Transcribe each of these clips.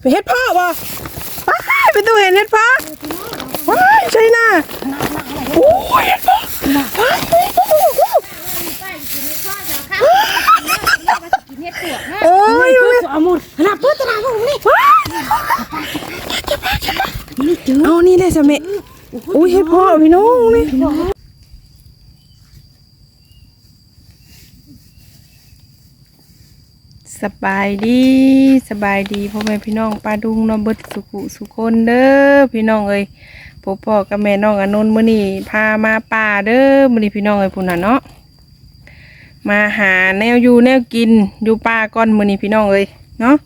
ไปเฮ็ดพ่อบ่ว้ายไปตู้เห็นเฮ็ดพ่อว้ายใช่น่ะโอ้ยเฮ็ดพ่อว้ายโอ้ยเอามุนขนาดตัวตลาดของนี่ว้ายเอานี่ได้สะเมะอุ้ยเฮ็ดพ่อพี่น้องนี่ สบายดีสบายดีพ่อแม่พี่น้องปลาดุงเนาะเบิดสุขุสุคนเด้อพี่น้องเอ้ยพ่อพ่อกับแม่น้องอนนท์มื้อนี้พามาป่าเด้อมื้อนี้พี่น้องเอ้ยพุ่นน่ะเนาะมาหาแนวอยู่แนวกินอยู่ป่าก่อนมื้อนี้พี่น้องเอ้ยเนาะ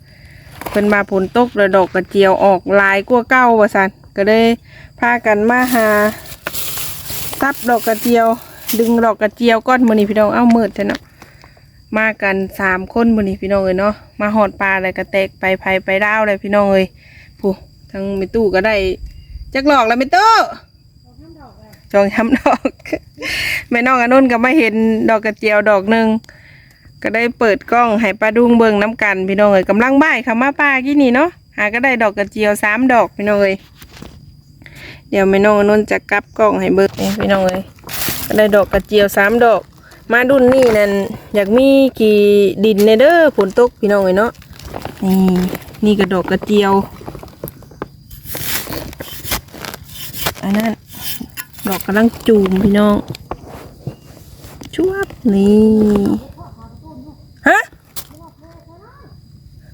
เพิ่นมาฝนตกแล้วดอกกระเจียวออกหลายกว่าเก่าว่าซั่นก็เลยพากันมาหาซับดอกกระเจียว ดึงดอกกระเจียวก้อนมื้อนี้พี่น้องเอ้ามืดจังเนาะ มากันสามคนมื้อนี้พี่น้องเอ้ยเนาะมาหอดปลาอะไรก็แตกไปไผไปดาวเลยพี่น้องเอ้ยผู้ทั้งมิตู้ก็ได้จักหลอกแล้วมิตู้จองช้ำดอกแม่น้องอนนุนก็มาเห็นดอกกระเจียวดอกหนึ่งก็ได้เปิดกล้องให้ป้าดุงเบิงน้ำกันพี่น้องเอ้ยกำลังบ่ายค่ะมาป้ากี่นี่เนาะหาก็ได้ดอกกระเจียวสามดอกพี่น้องเอ้ยเดี๋ยวแม่น้องอนนุนจะกลับกล้องให้เบิงพี่น้องเอ้ยก็ได้ดอกกระเจียวสามดอก มาดุนนี่นั่นอยากมีกี่ดินในเด้อฝนตกพี่น้องเอ้ยเนาะนี่นี่กระดอกกระเจียวอันนั้นดอกกำลังจูมพี่น้องชวบนี่ฮะ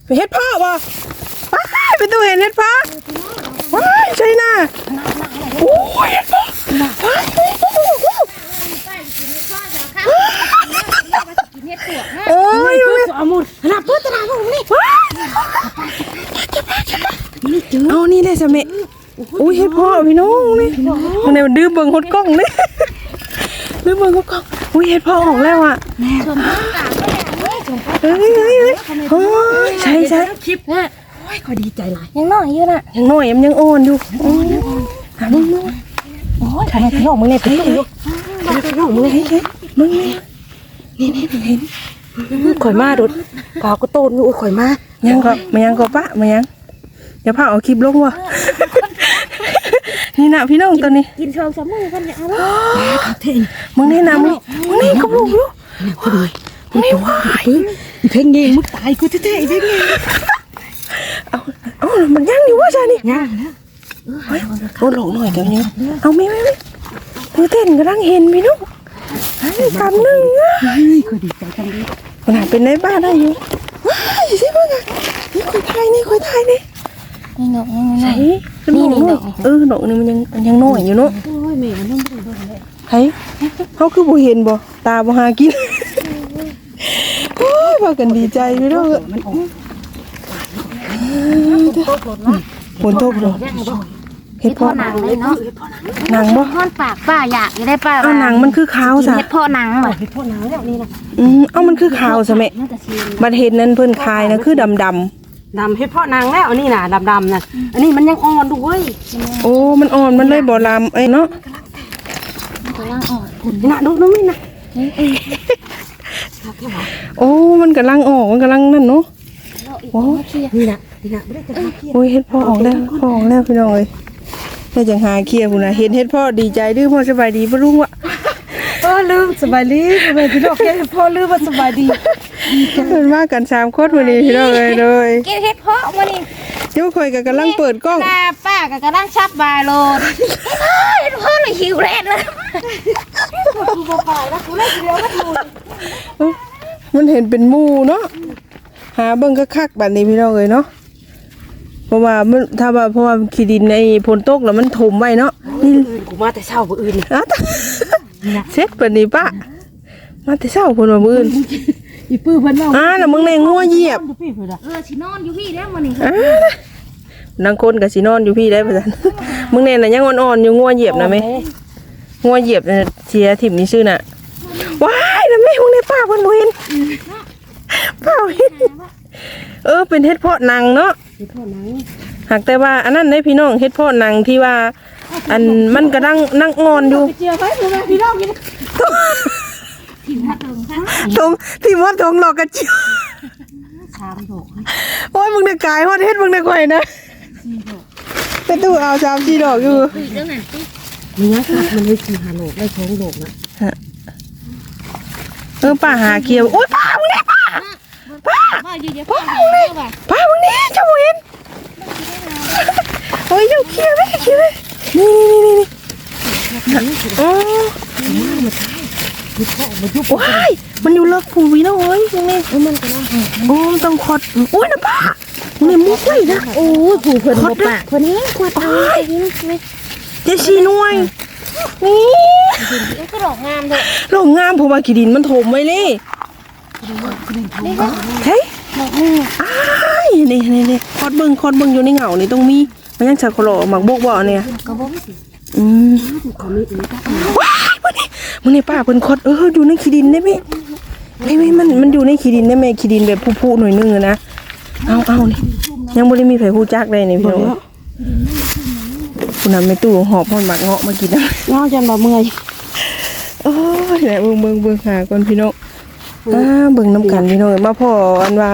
ไปเฮ็ดพ่อว้ายไปตูเห็นเฮ็ดพ่อว้ายใช่น่ะโอ้ยเฮ็ดพ่อว้ายโอ้ย เอานี่เอานี่ได้สมะอุ้ยเฮ็ดพ่อพี่น้องนี่มันเนี่ยดื้อเบิ่งหดกล้องนี่ดื้อเบิ่งหดกล้องอุ้ยเฮ็ดพ่อออกแล้วอะเฮ้ยเฮ้ยเฮ้ยใช่ใช่คลิปนะโอ้ยก็ดีใจหลายยังน้อยอยู่น่ะยังน้อยมันยังอ่อนอยู่โอ้ยหามึงมึงโอ้ยทำไมพี่น้องมึงเนี่ยพี่น้องพี่น้องมึงเฮ้ยเฮ้ยมึงนี่ นี่นี่เห็นข่อยมาโดดกาวก็โตนอยู่ข่อยมายังก็มายังก็ปะมายังอย่าพาเอาคลิปลงว่ะนี่นะพี่น้องตัวนี้กินชองสามมือกันเนี่ยเอาละเท่งมึงนี่นะมึงมึงนี่กับลูกอยู่มึงนี่ว้ายเพ่งเงี้ยมึงตายกูเท่ๆเพ่งเงี้ยเอาเอามันยังอยู่ว่าจ้านี่ย่างนะเฮ้ยโดนหลงหน่อยเดี๋ยวนี้เอาไม่ไม่ไม่มือเต้นกำลังเห็นพี่นุ๊ กไอ้กำหนึ่งอะเฮ้ยก็ดีใจจังเลยขนาดเป็นในบ้านได้อยู่ว้ายสิเพิ่งอะนี่คอยไทยนี่คอยไทยนี่นี่ดอกนี่ใช่นี่นี่นี่เออดอกนี่มันยังมันยังน้อยอยู่เนาะโอ้ยแม่มันต้องดูด้วยเฮ้ยเขาคือบ่เห็นบ่ตาบ่หากินโอ้ยพากันดีใจพี่น้องมันออกฝนตกเลย เฮ็ดพ่พ่ออหนังเลยเนาะหนังบ่ท่อนปากป้าอยากอยู่ได้ป้าเอาหนังมันคือขาวกินซะเฮ็ดพ่อหนังเหรอเห็ดพ่อหนังแล้วนี่นะอืมเอามันคือขาวซะแม่น่าจะชิมบัดเห็นนั้นเพิ่นคายนะคือดำดำดำเห็ดพ่อหนังแล้วอันนี้น่ะดำๆน่ะอันนี้มันยังอ่อนดูเว้ยโอ้มันอ่อนมันเลยบ่ลามเอ้ยเนาะมันกำลังอ่อนคุณน่ะดูดูนี่น่ะโอ้มันกำลังออกมันกำลังนั่นเนาะโอ้ยเคลียร์นี่น่ะนี่น่ะไม่ได้จะทำเพี้ยนโอ้ยเฮ็ดพ่อออกแล้วพ่อออกแล้วพี่น้องเอ้ย ได้จังหาเคลียร์พุ่นน่ะเห็นเฮ็ดพ่อดีใจดื้อพ่อสบายดีบ่ลุงวะเออลืมสบายดีสบายดีดอกเห็ดพ่อลืมว่าสบายดีเพิ่นมากันสามคนวันนี้พี่น้องเอ้ยเลยกินเฮ็ดพ่อมานี่เดี๋ยวข่อยก็กำลังเปิดกล้องตาป้าก็กำลังชับบายโลดเฮ็ดพ่อเลยหิวแรงเลยมันเห็นเป็นหมู่เนาะหาเบิ่งคักๆบัดนี้พี่น้องเอ้ยเนาะ เพราะว่ามันถ้าว่าเพราะว่าขี้ดินในฝนตกแล้วมันถมไว้เนาะนี่อื่นกูมาแต่เช้าบ่อื่นนี่อะตะเซ็ตปานนี้ปะมาแต่เช้าพุ่นว่ามื้ออื่นอีปื้อเพิ่นเล่าอ่าน่ะมึงในงัวเหยียบดูพี่เพิ่นอะเออสินอนอยู่พี่แล้วมานี่อ่านางคนก็สินอนอยู่พี่ได้ประจัน มึงเนี่ยน่ะยังอ่อนๆอยู่งัวเหยียบนะแม่งัวเหยียบน่ะเสียถิ่มนี่ชื่อน่ะว้ายน่ะแม่มึงในป้าเพิ่นบ่เห็นป้าบ่เห็นเออเป็นเฮ็ดเพาะหนังเนาะ เห็ดพ่อหนังหากแต่ว่าอันนั้นได้พี่น้องเฮ็ดเพาะหนังที่ว่า อันมันกำลังนั่งอ่อนอยู่ไปเจียวไว้เพื่อนพี่น้องกินทงที่มดทงหลอกกระเจียวสามดอกโอ้ยมึงเด็กกายฮอดเฮ็ดมึงเด็กไข่นะไปตู้เอาสามสี่ดอกอยู่คุยเรื่องนั้นตุ๊กมันยักษ์มันได้สี่หาโลกได้สองโลกนะเออป้าหาเกียวโอ้ยป้ามึงเนี่ย ป้าว่าอยู่เดี๋ยวพ่อหาเรื่องว่ะป้ามึงเนี่ยเจ้าเห็นโอ้ยเจ้าเกียวไหมเกียวไหมนี่นี่นี่นี่อ๋อว้ายมันอยู่เลิกผูวีนะโอ้ยมึงนี่มันก็น่าโอ้มันต้องคดโอ้ยนะป้ามึงเนี่ยมุกไว้นะโอ้ยผู้เพิ่นบ่ปากเพิ่นนี้กวาดโอ้ยเจชีหน่วยนี่มันก็ดอกงามเลยโรงงามผมว่าขีดินมันถมไว้เลย เฮ้ยอ้ายนี่นี่นี่คอดเบิ้งคอดเบิ้งอยู่ในเหงานี่ต้องมีมันยังจะขลอหมักบกบ่เนี่ยก็บ่สิอืมว้ายมันนี่มันนี่ป้าเพิ่นคอดเอออยู่ในขีดินได้ไหมไม่ไม่มันมันอยู่ในขีดินได้ไหมขีดินแบบผู้ๆหน่อยนึงอะนะเอาเอานี่ยังไม่ได้มีไผผู้จักเลยนี่พี่น้องคุณนำไม่ตู้หอบพอนหมักเงาะมากินนะเงาจันบ่เมื่อยโอ้ยไหนเบิ่งเบิ่งเบิ่งหาก่อนพี่น้อง อ่าเบิ่งน้ำกันพี่น้องมาพ่ออันว่า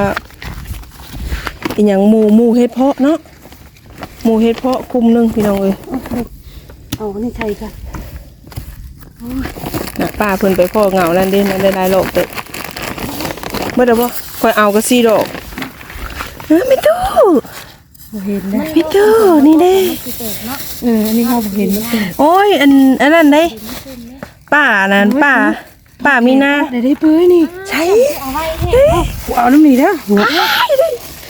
อีหยังหมูหมูเฮ็ดเพาะเนาะหมูเฮ็ดเพาะคุมหนึงพี่น้องเอ้ยเอานี่ใช่ค่ะน่ะป้าเพิ่นไปพ่อเหงานั่นเด้นั่นได้หลายดอกเด้อเบ่ได้บ่ค่อยเอาก็4ดอกเออไม่ตู้บ่เห็นนะไม่ตู้นี่เด้เอออันนี้เฮาบ่เห็นมันเป็นโอ้ยอันอันนั้นเด้ป้านั่นป้า ป้ามีนาได้ได้เปื้อยนี่ ใช่เอาไว้เฮ้กูเอาน้ำนี่เด้อหัว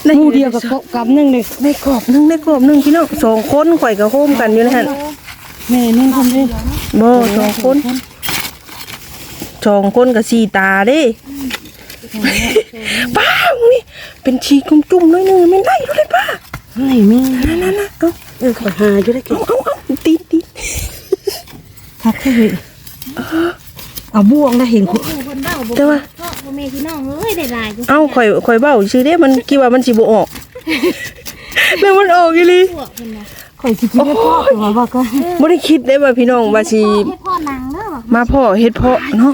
ได้หมู่เดียวกับกำนึงเลยได้กรอบหนึงได้กรอบหนึงพี่น้องสองคนข่อยก็โฮมกันอยู่นะฮะแม่นี่คนเด้บ่สองคนสองคนกับสี่ตาเด้ป้ามึงนี่เป็นชีจุ่มๆน้อยหนึงไม่ได้เลยป้าไหนมีนั่นนั่นๆๆเอาเออขอหาอยู่ได้กินเอาเอาเอาตีตีคักเฮ้ย เอาบ่วงได้เห็นกูผู้คนเบ้าบ่แต่ว่าพ่อบ่แม่พี่น้องเอ้ยได้หลายอยู่เอาข่อยข่อยเบ้าชื่อเด้มันคิดว่ามันสิบ่ออก แล้วมันออกอีหลีพวกเพิ่นน่ะข่อยสิกินได้พ่อตัวว่าก็บ่ได้คิดได้ว่าพี่น้องว่าสิให้พ่อนางเด้อมาพ่อเฮ็ดเพาะเนาะ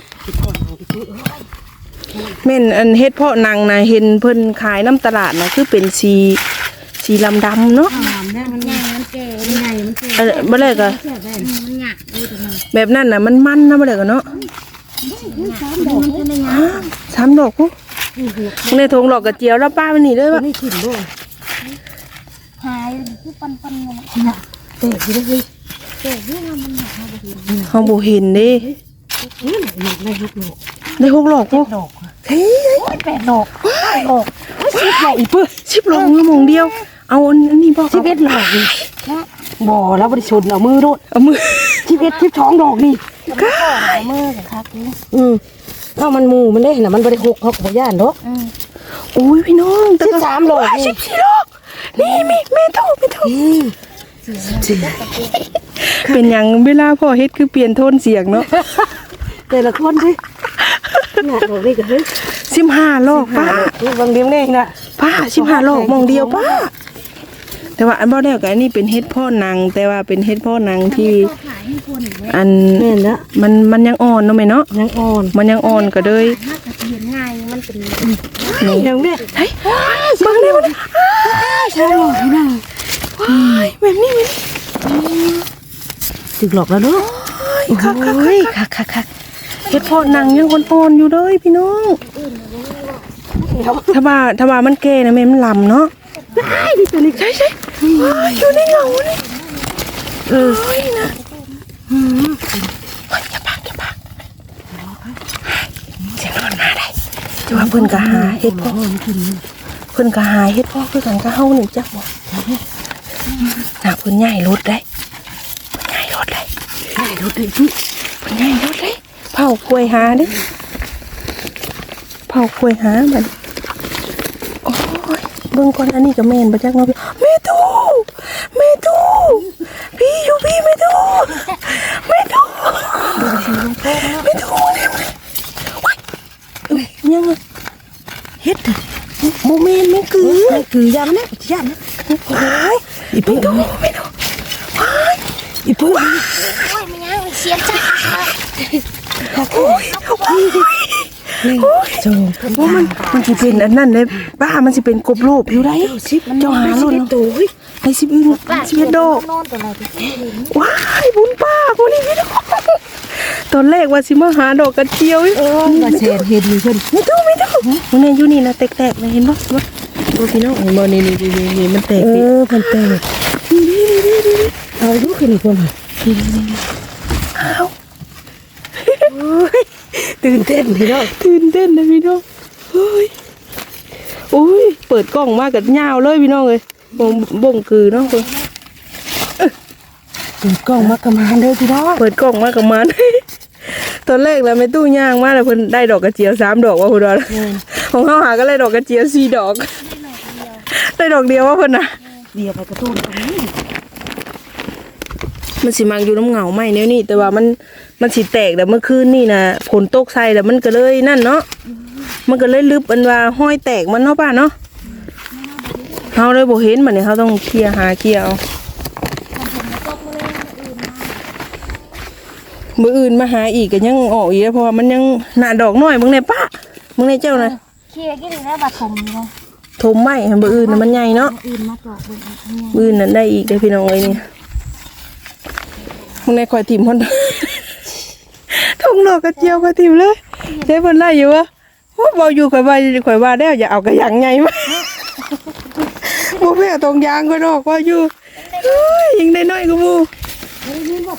แม่นอันเฮ็ดเพาะนางน่ะเห็นเพิ่นขายน้ำตลาดน่ะคือเป็นสีสีลำดำเนาะถามได้มันใหญ่มันแก่มันใหญ่มันคือเออบ่ได้ก็แค่ได้มันหยักเลยตัวนั้นแบบนั้นน่ะมันมันนะบ่ได้ก็เนาะ สามดอกมันได้หยังสามดอกกูในทงดอกกระเจียวแล้วป้ามันนี่เลยตัววะนี้ขินด้วยหายคือปันๆเลยเตะอยู่ได้เฮ้ยแก่ที่มันมันหยักมาบ่เห็นเขาบ่เห็นเด้นี่หนักได้ทุกโลกได้หกดอกกูดอกเฮ้ยแปดดอกดอกสิบดอกอีเปิ้ลสิบดอกมือหมองเดียว เอาอันนี้บ่สิบเอ็ดดอกนี่บ่แล้วบริสุทธิ์เอามือโดดเอามือสิบเอ็ดสิบสองดอกนี่ เอามือกับคักนี่อืมถ้ามันหมูมันได้น่ะมันบริหกเขาขอย่านดอกอืมอุ้ยพี่น้องสิบสามดอกนี่สิบสี่ดอกนี่แม่แม่โทษแม่โทษอืมสี่เป็นหยังเวลาพ่อเฮ็ดคือเปลี่ยนโทนเสียงเนาะแต่ละคนดิหนักดอกนี่ก็เฮ้ยสิบห้าลอกป้าลูกบางเดียวนี่นะป้าสิบห้าลอกหมองเดียวป้าแต่ว่าอันบ่ได้วกับอันนี้เป็นเฮ็ดพ่อนางแต่ว่าเป็นเฮ็ดพ่อนางที่ขายให้คน อยู่แล้วอันแม่นละมันมันยังอ่อนเนาะแม่เนาะยังอ่อนมันยังอ่อนก็เลยมากกับเห็นง่ายมันเป็นนี่ยังเนี่ยเฮ้ยเบิ่งได้บ่ได้ใช่หรอกพี่น้าว้ายแบบนี้แบบนี้ถึกหลอกแล้วเนาะคักคักคักคักคักเฮ็ดเพาะหนังยังอ่อนๆอยู่เลยพี่น้องถ้าว่าถ้าว่ามันแก่นะแม่มันลำเนาะได้ดิตัวนี้ใช่ใช่ว้ายอยู่ในเหงานี่เออเฮ้ยนะอืม เฮ้ยอย่าปากอย่าปากเสียงนอนมาได้แต่ว่าเพิ่นก็หาเฮ็ดเพาะเพิ่นก็หาเฮ็ดเพาะคือกันก็เฮานี่จักบ่น่ะเพิ่นใหญ่รถได้เพิ่นใหญ่รถได้ใช่รถเลยพี่มันง่ายรถเลยเผากล้วยหาดิเผากล้วยหามันโอ้ยเบิ่งก่อนอันนี้ก็แม่นบ่จักเนาะพี่แม่ตู้แม่ตู้พี่อยู่พี่แม่ตู้แม่ ตู้แม่ตู้เนี่ยว้ายเอ้ยยังเฮ็ดเลโมเมนต์ไม่คือคือยามนะยามนะอ้ยอีแม่เพิ่งตู้แม่ถูกอีเพิ่งโอ้ยมันยังเสียใจโอ้ย โจงโอ้มันมันสิเป็นอันนั้นเลยป้ามันสิเป็นกบโลบอยู่ได้ชิปเจ้าหาโลดโตัวเฮ้ยไอ้สิบอึงสิบเอ็ดดอกโน่นตัวไหนตัวนี้ว้ายบุญป้าคนนี้พี่น้องตอนแรกว่าสิมาหาดอกกระเจียวอีกเออมาเศษเห็ดมีเพิ่นไม่ต้องไม่ต้องมันเนี่ยอยู่นี่นะแตกๆเลยเห็นปะวะตัวพี่น้องเห็นบ่นี่นี่นี่นี่มันแตกเอดิอเพิ่นเตะเอาลูกขึ้นอีกคนโอ้ย ตื่นเต้นพี่น้องตื่นเต้นนะพี่น้องเฮ้ยโอ้ยเปิดกล้องมากับยาวเลยพี่น้องเลยบ่งบ่งคือเนาะเพิ่นเปิดกล้องมากระมานเด้อพี่น้องเปิดกล้องมากับมันตอนแรกแล้วไม่ตู้ย่างมาแล้วเพิ่นได้ดอกกระเจียวสามดอกว่าพุ่นว่าของเขาหาก็เลยดอกกระเจียวสี่ดอก ได้ดอกเดียวว่าเพิ่นน่ะเดียวไปกระตุ้นตรงนี้ มันสิมักอยู่น้ำเหงาไหมเนี่ยนี่แต่ว่ามันมันสิแตกแต่เมื่อคืนนี่นะฝนตกใส่แล้วมันก็เลยนั่นเนาะมันก็เลยลึบอันว่าห้อยแตกมันเนาะป้าเนาะเฮาเลยบ่เห็นมันเนี่ยเฮาต้องเคลียร์หาเคลียร์เอามืออื่นมาหาอีกก็ยังออกอีกแล้วเพราะว่ามันยังหน้าดอกน้อยมึงเนี่ยป้ามึงเนี่ยเจ้านะเคลียร์กี่แล้วบัดผมเนาะทมไหมมืออื่นน่ะมันใหญ่เนาะอื่นมาจอกเบิ่งอีกเนี่ยมืออื่นนั้นได้อีกเด้อพี่น้องเอ้ยนี่มึ งในคอยทีมคนทงดอกกระเจียวกระทีมเลยเด้เพิ่นไล่อยู่วะว่าเบาอยู่ข่อยว่าข่อยว่าแล้วอย่าเอากระยังไงมาบ่แม่ตรงยางก็ดอกว่าอยู่ยิงได้น้อยกูมูมันบอก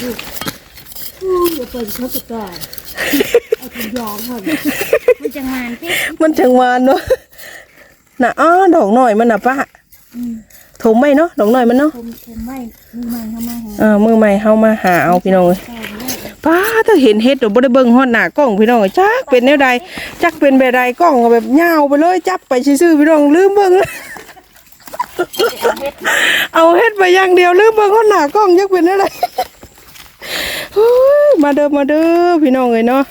อยู่อู้อย่าเปิดเขาจะกล้าเอาถุงยางค่ะมันจังมานพี่มันจังหวานเนาะน่ะอ้อดอกหน้อยมันน่ะป้า ถมไหมเนาะดอกน้อยมันเนาะผมผมไม่มีมันเข้ามาหาเออมือใหม่เฮามาหาเอาพี่น้องเอ้ยป้าถ้าเห็นเฮ็ดเดี๋ยวบ่ได้เบิ่งฮอดหน้ากล้องพี่น้องเอ้ยจักเป็นแนวใดจักเป็นแบบใดกล้องก็แบบยาวไปเลยจับไปซื่อๆพี่น้องลืมเบิ่ง เอาเฮ็ดไปอย่างเดียวลืมเบิ่งฮอดหน้ากล้องจักเป็นอะไรเฮ้ยมาเด้อมาเด้อพี่น้องเอ้ยเนาะ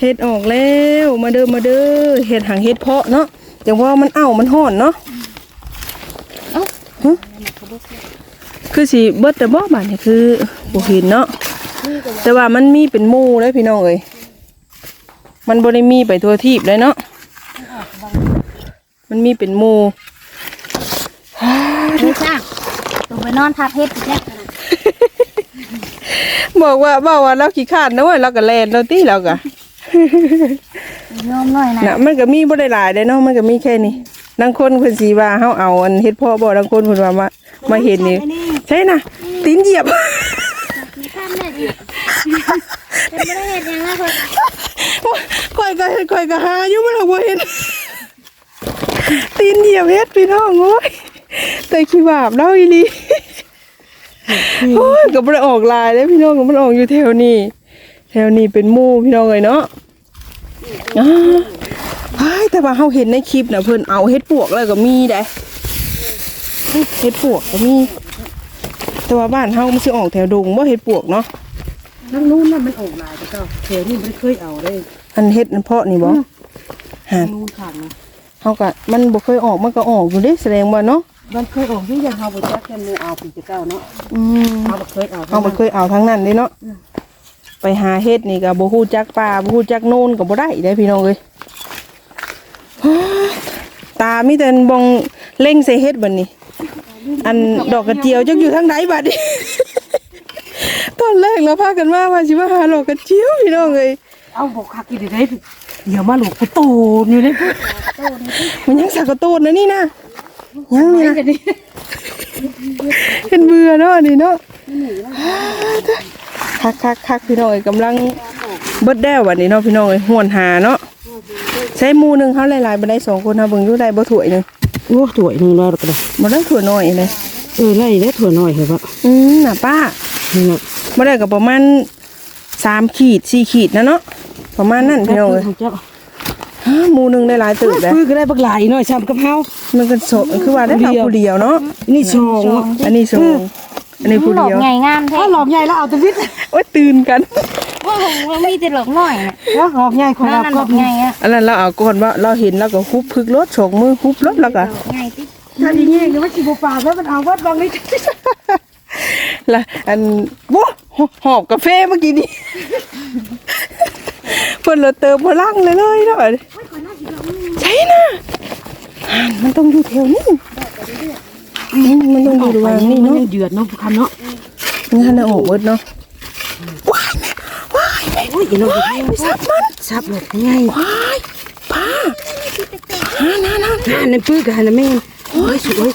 เฮ็ดออกแล้วมาเด้อมาเด้อเฮ็ดหางเฮ็ดเพาะเนาะจังว่ามันเอ้ามันฮ้อนเนาะเอ้าหึ คือสิเบิดแต่บ่บาดนี่คือบ่เห็นเนาะแต่ว่ามันมีเป็นหมู่เลยพี่น้องเอ้ยมันบ่ได้มีไปทั่วทีบเลยเนาะมันมีเป็นหมู่ไม่จ้างลงไปนอนทับเฮ็ดอีกแล้วบอกว่าบอกว่าเราขี้ขลาดนะเว้ยเราก็แลนเราตีเราก็โยมหน่อยนะน่ะมันก็มีบ่ได้หลายเด้เนาะมันก็มีแค่นี้ บางคนเพิ่นสิว่าเฮาเอาอันเฮ็ดพ่อบ่บางคนเพิ่นว่ามามาเห็นนี่ใช่น่ะตีนเหยียบมีข้ามแม่ดิจะไม่ได้เห็นยังไงคนค่อยก็เฮ็ดค่อยก็หาอยู่มันก็บ่เห็นตีนเหยียบเฮ็ดพี่น้องโอ้ยแต่ขี้บาปเราอีหลีโอ้ยก็บ่ได้ออกลายเด้พี่น้องมันออกอยู่แถวนี้แถวนี้เป็นหมู่พี่น้องเอ้ยเนาะ อ้าไอ้แต่ว่าเขาเห็นในคลิปนะเพิ่นเอาเฮ็ดปวกแล้วก็มีได้เฮ็ดปวกก็มี แต่ว่าบ้านเฮามันสิออกแถวดงบ่เฮ็ดปวกเนาะนั่งนู้นน่ะมันออกลายแต่ก็แถวนี้ไม่เคยเอาเลยอันเฮ็ดอันเพาะนี่บ่หานนู้นขังเฮาก็มันบ่เคยออกมันก็ออกอยู่เด้แสดงว่าเนาะมันเคยออกที่ยังเฮาบ่จักแค่มูเอาปีจะเก้าเนาะอืมเฮาบ่เคยเอาเฮาบ่เคยเอาทั้งนั้นเด้เนาะไปหาเฮ็ดนี่ก็บ่ฮู้จักป่าบ่ฮู้จักโน่นก็บ่ได้เด้พี่น้องเอ้ย ตามีแต่บองเล่งใส่เฮ็ดบัดนี้ อันดอกกระเจียวจักอยู่ทางไหนบัดนี้ตอนแรกเราพากันมาว่าสิมาหาดอกกระเจียวพี่น้องเอ้ยเอาบอกคักอีได้เดี๋ยวมาหลกไปตูนอยู่เลยพุ่นมันยังสักกระตูดนะนี่นะยังนี่นะเป็นเบื่อเนาะนี่เนาะคักคักคักพี่น้องเอ้ยกำลังเบิดแด้วบัดนี้เนาะพี่น้องเอ้ยห่วนหาเนาะ ใช้หมูหนึงเขาหลายๆบ่ได้สองคนเฮาเบิ่งอยู่ได้บ่ถ้วยหนึงโอ้ถั่วนึงแล้วก็ได้บ่ได้ถ้วยน้อยเลยเออไล่แล้วถั่วน้อยเหรอปะอืมน่ะป้านี่น่ะบ่ได้ก็ประมาณสามขีดสี่ขีดนะเนาะประมาณนั้นพี่น้องเอ้ยเจ้าฮะหมูหนึงได้หลายตื่นเลยปื้อก็ได้บักหลายหน่อยช้ำกับเฮา มันก็โสคือว่าได้ทำผู้เดียวเนาะนี่ชองเนาะอันนี้สูงอันนี้ผู้หลอเดีกยวใหญ่งามแท้ถ้าหลอกใหญ่แล้วเอาแตะวิทย์โอ้ยตื่นกัน ว่าผมว่ามีแต่หลอกน้อยน่ะว่าหลอกใหญ่คนนั่เรานหลก็อกใหญ่อะอันนั้นเราเอาก่อนว่าเราเห็นแล้วก็ฮุบพึกรถสองมือฮุบรถแล้วก็ หลอกใหญ่ติถ้าดีแง่ก็ว่าสิบ่ปากแล้วมันเอาวัดบางนิดละอันโว้หอบกาแฟเมื่อกี้นี้ เพิ่นละเติมพลังเลยเลยเนาะใช่นะอ่านมันต้องอยู่แถวนี้อืมมันต้องอยู่ระหว่างนี้เนาะเดือดเนาะคำเนาะงั้นน่ะออกเบิดเนาะว้ายแม่ว้ายแม่ โอ้ยอย่าลงไปว้ายไปซับมันซับหลดง่ายว้ายป้านั่นนั่นนั่นหาในปื้อกับหาในแม่โอ้ยสวย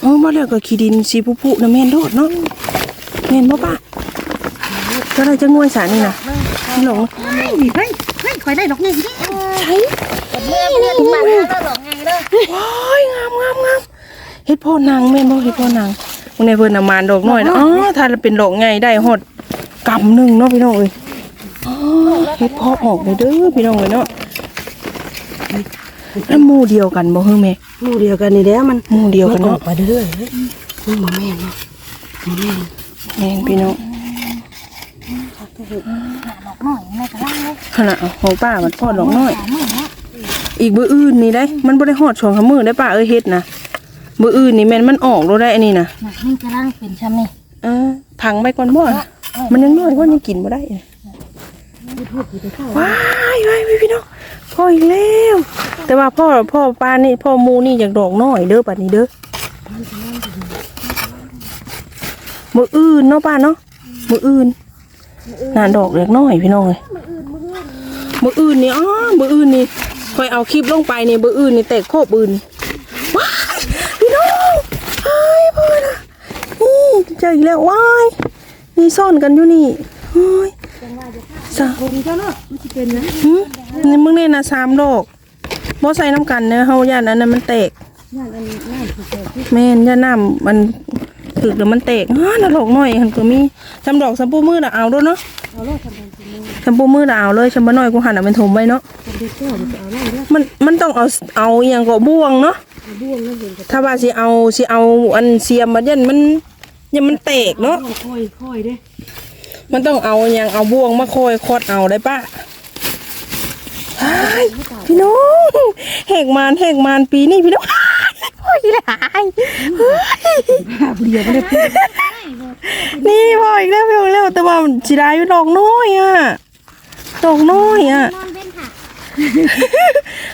โอ้มาแล้วก็ขี้ดินสีผุๆนะแม่นโดดเนาะแม่นบ่ป้าก็ได้จะง่วยสานี่นะพี่หลงเฮ้ยเฮ้ยคอยได้ดอกนี่ใช่เมื่อเมื่อถึงบ้านแล้วหรอไงเด้อว้ายงามงามงามเฮ็ดพ่อนางแม่นบ่เฮ็ดพ่อนางมึงในเพิ่นน่ะมานดอกน้อยนะอ๋อถ้าเป็นดอกใหญ่ได้ฮอดกำหนึงเนาะพี่น้องเอ้ยอ๋อ เฮ็ดพ่อออกเลยเด้อพี่น้องเอ้ยเนาะแล้วหมู่เดียวกันบ่ฮือแม่หมู่เดียวกันนี่แล้วมันหมู่เดียวกันออเนาะกไปเรื่อยๆเฮ้ยนี่มาแม่เนาะมาแม่แม่นพี่น้องดอกหน่อยแม่กระลังเลยขณะของป้ามันพ่อดอกน้อยสามหมื่นละอีกมื้ออื่นนี่ได้ มันบ่ได้ฮอดช่วงมื้อได้ป้าเอ้ยเฮ็ดนะมื้ออื่นนี่แม่นมันออกแล้วได้อันนี้นะหนักนี่กระลังเป็นช้ำนี่เออถังไปก่อนบ่นะมันยังน้อยกว่ายังกินบ่ได้เลย ว้ายว้ายพี่น้องพ่ออีกแล้วแต่ว่าพ่อพ่อป้านี่พ่อหมูนี่อยากดอกน้อยเด้อปัดนี้เด้อมื้ออื่นเนาะป้าเนาะมื้ออื่นน่าดอกเล็กน้อยพี่น้องเอ้ยมื้ออื่นนี่อ๋อมื้ออื่นนี่ค่อยเอาคลิปลงไปนี่มื้ออื่นนี่แตกโคบอื่นว้ายพี่น้องเฮ้ยพ่อนะนี่เจออีกแล้วว้ายนี่ซ่อนกันอยู่นี่เฮ้ยสาผมเจ้าเนาะมันจะเป็นนะหืมนี่มึงเนี่ยนะสามดอกบ่ใส่น้ำกันเนอะเฮาย่านอันนั้นมันแตกงานอันนี้งานสุดยอดที่แม่นย่าน้ำมันถึกเดี๋ยวมันแตกอ้าน่ะดอกน้อยหันก็มีจำดอกสัมปูมือน่ะเอาด้วยเนาะเอาล่ะทำเป็นจริงสัมปูมือน่ะเอาเลยชำบ่น้อยกูหันน่ะเป็นถมไว้เนาะทำเป็นเจ้าจะเอาล่ะเนี่ยมันมันต้องเอาเอาอหย่างก็บ่วงเนาะ เอาบ่วงนั่นเองกับถ้าว่าสิเอาสิเอาอันเสียมมันยันมันยันมันแตกเนาะค่อยค่อยๆเด้ มันต้องเอาย่างเอาบ่วงมาโคยคดเอาได้ปะพี่น้องแหกมานแหกมานปีนี้พี่น้องโอ้ยหลายเฮ้ยหาเดียวไม่ได้นี่พออีกแล้วพี่น้องแล้วแต่ว่ามันสิได้อยู่ดอกน้อยอะดอกน้อยอะนอนเป็นค่ะ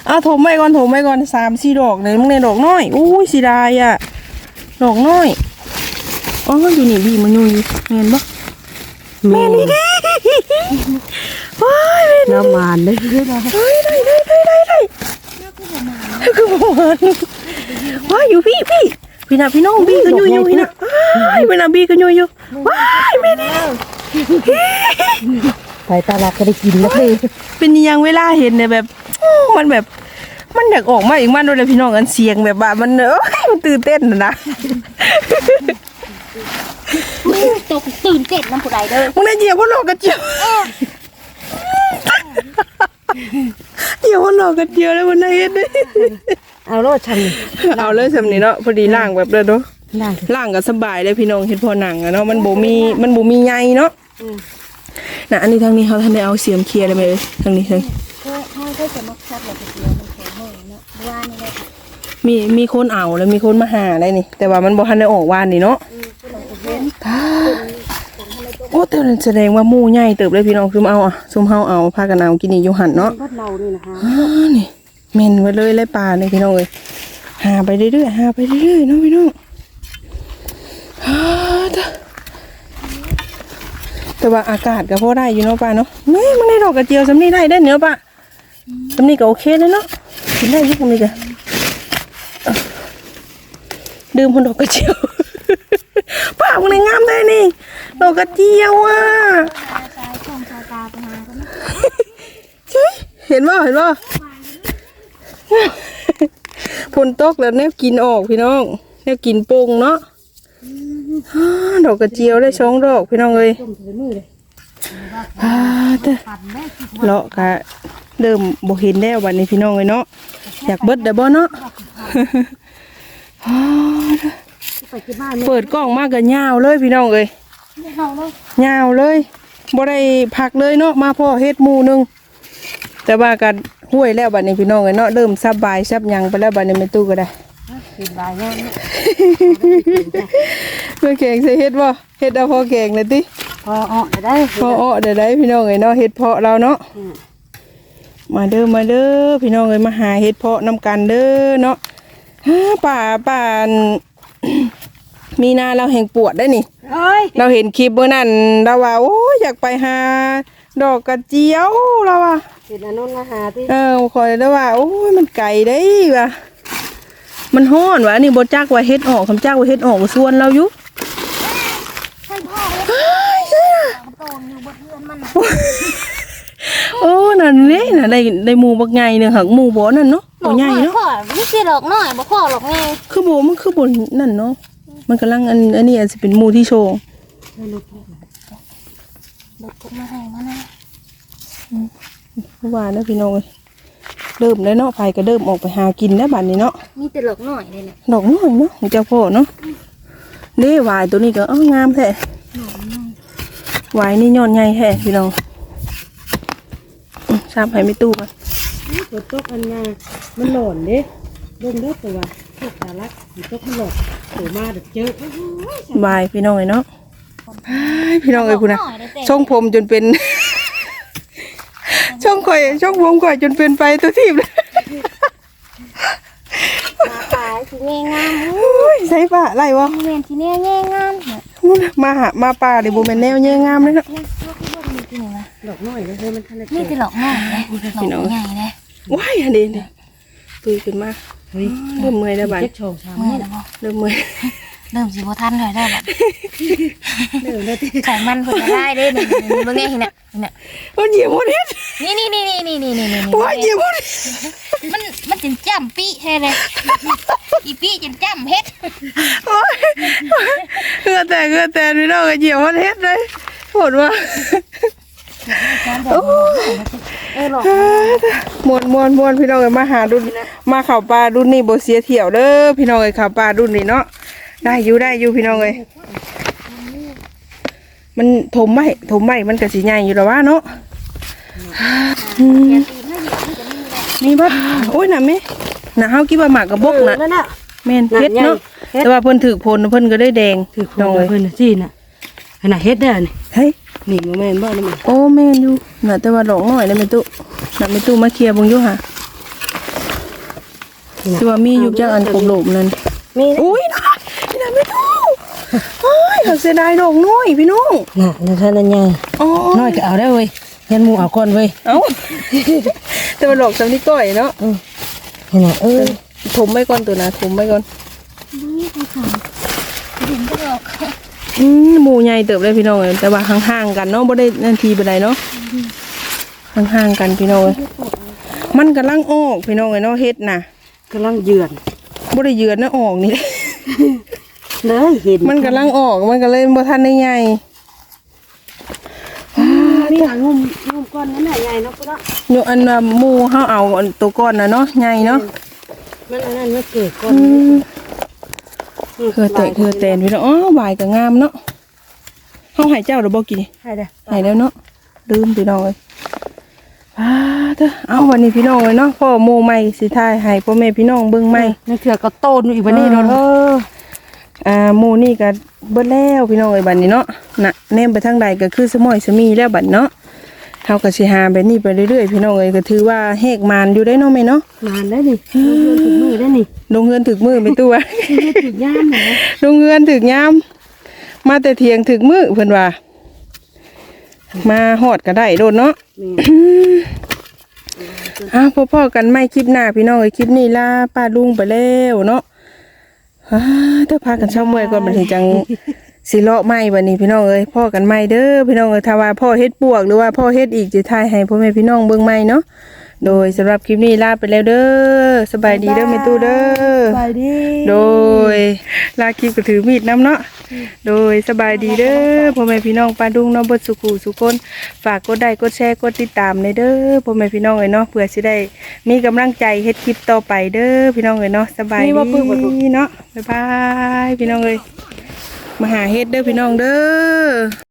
เอาถมไปก่อนถมไปก่อนสามสี่ดอกเลยมึงในดอกน้อยอุ้ยสิได้อะดอกน้อยอ๋ออยู่นี่บีมันอยู่เห็นปะ แม่นี่ว้ายแม่นี่น้ำมันได้เรื่อยเฮ้ยได้ได้ได้ได้ได้คือประมาณว้ายอยู่พี่พี่พี่นะพี่น้องบีกันอยู่อยู่พี่นะว้ายพี่นะบีกันอยู่อยู่ว้ายแม่นี่ๆไปตลาดก็ได้กินแล้วเลยเป็นอยังเวลาเห็นเนี่ยแบบอื้อมันแบบ มันอยากออกมาอีกมันด้วยเลยพี่น้องกันเสียงแบบว่ามันเอ้ยมันตื่นเต้นน่ะนะ ตกตื่นเต้นน้ำผู้ใดเด้อมึงได้เหยียบคนหลอกกระเจียวเหยียบคนหลอกกระเจียวแล้วมันได้เห็นเลยเอาโลดชันเอาเลยสำนี้เนาะพอดีล่างแบบเลยเนาะนั่งล่างก็สบายเลยพี่น้องเห็นพอหนังอะเนาะมันบ่มีมันบ่มีใยเนาะน่ะอันนี้ทางนี้เขาท่านได้เอาเสียมเคลียร์ได้ไหมเอ่ยทางนี้ทางนี้ก็ถ้าเคยจะมักชัดเลยทีเดียวมันแข็งมือเนาะว่านี่เลยค่ะมีมีคนเอาแล้วมีคนมาหาได้นี่ แต่ว่ามันบ่ทันได้ออกวานนี่เนาะตา โอ้แต่แสดงว่าหมู่ใหญ่เติบเลยพี่น้องคือมาเอาอะซุมเฮาเอาพากันเอากินนี่อยู่หั่นเนาะก็เรานี่นะคะอ่านี่เมนไว้เลยเลยปลาเนี่ยพี่น้องเอ้ยหาไปเรื่อยๆหาไปเรื่อยๆเนาะพี่น้องฮ่าจ้ะแต่ว่าอากาศก็พอได้อยู่เนาะป้าเนาะนี่มันได้ดอกกระเจียวสำนี่ได้ได้เนื้อะป้าสำนี่ก็โอเคเลยเนาะกินได้อยุคนี้จ้ะอะ ดื่มคนดอกกระเจียวป้าคนไหนงามได้นี่ดอกกระเจียวอะตายชงตาตาไปหากันนะเห็นว่าเห็นว่าฝนตกแล้วแนวกินออกพี่น้องแนวกินโป่งเนาะดอกกระเจียวได้สองดอกพี่น้องเอ้ยเลยฮ่าเด้อปั่นเลาะกะเริ่มบ่เห็นแล้ววันนี้พี่น้องเอ้ยเนาะอยากเบิดได้บ่เนาะ เด้อไปที่บ้านเปิดกล้องมากก็ยาวเลยพี่น้องเอ้ยไม่เอาเลยยาวเลยบ่ได้พักเลยเนาะมาพ่อเฮ็ดหมู่หนึงแต่ว่ากันห้วยแล้วบัดนี้พี่น้องเอ้ยเนาะเริ่มสบายซับหยังไปแล้วบัดนี้ไม่ตู้ก็ได้กินบายง่ายเมื่อแกงใส่เฮ็ดบ่เฮ็ดเอาพอแกงเลยติพอออกได้พออ้อเดี๋ยวได้พี่น้องเอ้ยเนาะเฮ็ดเพาะเราเนาะมาเด้อมาเด้อพี่น้องเอ้ยมาหาเฮ็ดเพาะนำกันเด้อเนาะฮา ป่าป่านมีนาเราแห่งปวดได้อนี่ เอ้ยเราเห็นคลิปเมื่อนั้นเราว่าโอ้ยอยากไปหาดอกกระเจียวเราว่าเห็นอนนุนมาหาที่เออคอยแล้วว่า โอ้ยมันไก่ได้ว่ะมันฮ้อนว่ะอันนี่บ่จักว่าเฮ็ดออกคำจักว่าเฮ็ดออกส่วนเราอยู่ใช่พ่อเลยโตอยู่บนเรือนมันน่ะ โอ้นั่นนี่น่ะได้ได้หมู่บักใหญ่หนึงหักหมู่บ่นั่นเนาะบ่ใหญ่เนาะพ่อไม่ใช่ดอกน้อยบ่พ่อหรอกไงคือบ่มันคือบ่นั่นเนาะมันกำลังอันอันนี้อาจสิเป็นหมู่ที่โชว์ดอกทุกมาให้มานะว่านะพี่น้องเอ้ยเริ่มแล้วเนาะไผก็เริ่มออกไปหากินแล้วบัดนี้เนาะมีแต่ดอกน้อยเลยเนี่ยดอกน้อยเนาะของเจ้าพ่อเนาะเด้วายตัวนี้ก็เอ้างามแท้วายนี่ยอดใหญ่แท้พี่น้อง อืมทราบให้ไม่ตู้กันฝนตกอันงามันหล่นเด้เบิ่งเด้อตัวพวกตาลักฝนตกมันหล่นตัวมาเด็กเจอวายพี่น้องเอ้ยเนาะอ้ายพี่น้องเอ้ยคุณนะดกอยเลยแต่ช่องผมจนเป็น ช่องข่อย ช่องผมข่อยจนเป็นไปตัวทีบเลยมาตายสิแง่งามโอ้ยใช่ปะไรวะเรียนที่เนี่ยแง่งามเนี่ยมาหามาป่าเดี๋ยวโบแมนแนวเยอะงามเลยเนาะเนี่ยชอบ ที่บ่มีที่ไหนวะดอกน้อยก็เฮ้ยมันทันได้นี่เกิแต่ดดอกน้อยเลยดอกใหญ่เลยว้ายอันเดียวตุยขึ้นมาเฮ้ยเริ่มเมื่อยแล้วบัดเจ็ดโชงสามเมื่อนี่แล้วบ่เริ่มเมื่อยเริ่มสิบ่ทันเลยได้บ่เดี๋ยวนะที่ไขมันเพิ่นก็ได้เด้นี่นี่เบิ่งแง่เห็นน่ะเห็นน่ะโอ้ยเหยียบหมดเฮ็ดนี่นี่นี่นี่นี่นี่นี่นี่ว้ายเหยียบหมดเฮ็ดมันมันจนจ้ำปีแท้เลยอีปีจนจ้ำเฮ็ดโอ้ยเหือแต่เหือแต่พี่น้องก็เหยียบหมดเฮ็ดเลยโหดว่ะเออหรอก มวนมวนมวนพี่น้องเอ้ยมาหารุ่นมาเข่าปลารุ่นนี้โบเสียเที่ยวเด้อพี่น้องเอ้ยเข่าปลารุ่นนี้เนาะได้อยู่ได้อยู่พี่น้องเอ้ยมันถมไม่ถมไม่มันก็สิใหญ่อยู่แล้วว่าเนาะอืมนี่บัดโอ้ยน่ะแม่น่ะเฮาคิดว่าหมากกระบกน่ะนั่นน่ะแม่นเฮ็ดเนาะเฮ็ดแต่ว่าเพิ่นถือพลเพิ่นก็ได้แดงถือคนน้องเดีเอ้ยวยเพิ่นน่ะสิน่ะ ขนาดเฮ็ดได้นี่เฮ้ยนี่บ่แม่นบ่นี่มันโอ้แม่นอยู่น่ะแต่ว่าดอกน้อยนะแม่ตุน่ะแม่ตุมาเคลียร์เบิ่งอยู่ค่ะที่ว่ามีอยู่จังอันกลมๆนั่นมีอุ้ยนะนี่นะแม่ตุโอ้ยเขาเสียดายดอกน้อยพี่น้องน่ะนั่นท่านนั่นใหญ่อ๋อน้อยก็เอาได้เว้ยยันหมู่เอาก่อนเว้ยเอ้าแต่ว่าดอกสำนี้ก้อยเนาะนี่น่ะเออถมไว้ก่อนตัวนะถมไว้ก่อนนี่คือของเห็นก็ดอก อืมหมู่ใหญ่เติบเลยพี่น้องเอ้ยแต่ว่าห่างๆกันเนาะบ่ได้นาทีบ่ได้เนาะห่างๆกันพี่น้องเอ้ยมันกำลังออกพี่น้องเอ้ยเนาะเฮ็ดน่ะกำลังเยือนบ่ได้เยือนนะออกนี่เลยเห็นมันกำลังออกมันก็เลยบ่ทันได้ใหญ่นี่น่ะงุ่มงุ่มก้อนนั้นน่ะใหญ่เนาะพุ่นเนาะอยู่อันว่าหมู่เฮาเอาอันตัวก้อนน่ะเนาะใหญ่เนาะมันอันนั้นมันเกิดก้อนอืมนี้ เคือแตกเคือแตนพี่น้องอ๋อบายก็งามเนาะเฮาให้เจ้าดอกบ่กี่ให้เด้อให้แล้วเนาะลืมพี่น้องเอ้ยอ้าเด้อเอาวันนี้พี่น้องเอ้ยเนาะพ่อโมใหม่สิทายให้พ่อแม่พี่น้องเบิ่งใหม่นั่นคือก็โตนอยู่อีกบัดนี้เนาะเอออ่าหมู่นี่ก็เบิดแล้วพี่น้องเอ้ยบัดนี้เนาะน่ะแนมไปทางใดก็คือสมอยสมีแล้วบัดเนาะ เฮาก็สิหาแบบนี้ไปเรื่อยๆพี่น้องเอ้ยก็ถือว่าแหกมานอยู่ได้เนาะแม่เนาะนานได้นี่เงินถึงมือได้นี่ลงเงินถึกมือไม่ตัวเงินถึงย่ามหนูลงเงินถึกยามมาแต่เทียงถึกมือเพิ่นว่า มาหอดก็ได้โดนเนาะอ้าวพ่อๆกันไม่คลิปหน้าพี่น้องไอ้ยคลิปนี้ล่าป้าลุงไปแล้วเนาะอ้าถ้าพากันเช่าเมื่อยก่อนมันถึงจัง สิเลาะไม้บัดนี้พี่น้องเอ้ยพ่อกันไม่เด้อพี่น้องเอ้ยถ้าว่าพ่อเฮ็ดปวกหรือว่าพ่อเฮ็ดอีกจะทายให้พ่อแม่พี่น้องเบิ่งใหม่เนาะโดยสำหรับคลิปนี้ลาไปแล้วเด้อสบายดีเด้อแม่ตู้เด้อไปดิโดยลาคลิปก็ถือมีดน้ำเนาะโดยสบายดีเด้อพ่อแม่พี่น้องปาดุงเน้องบดสุขูสุคนฝากกดไลค์กดแชร์กดติดตามในเด้อพ่อแม่พี่น้องเอ้ยเนาะเพื่อสิได้มีกำลังใจเฮ็ดคลิปต่อไปเด้อพี่น้องเอ้ยเนาะสบายดีเนาะบ๊ายบายพี่น้องเอ้ย มาหาเฮ็ดเด้อพี่น้องเด้อ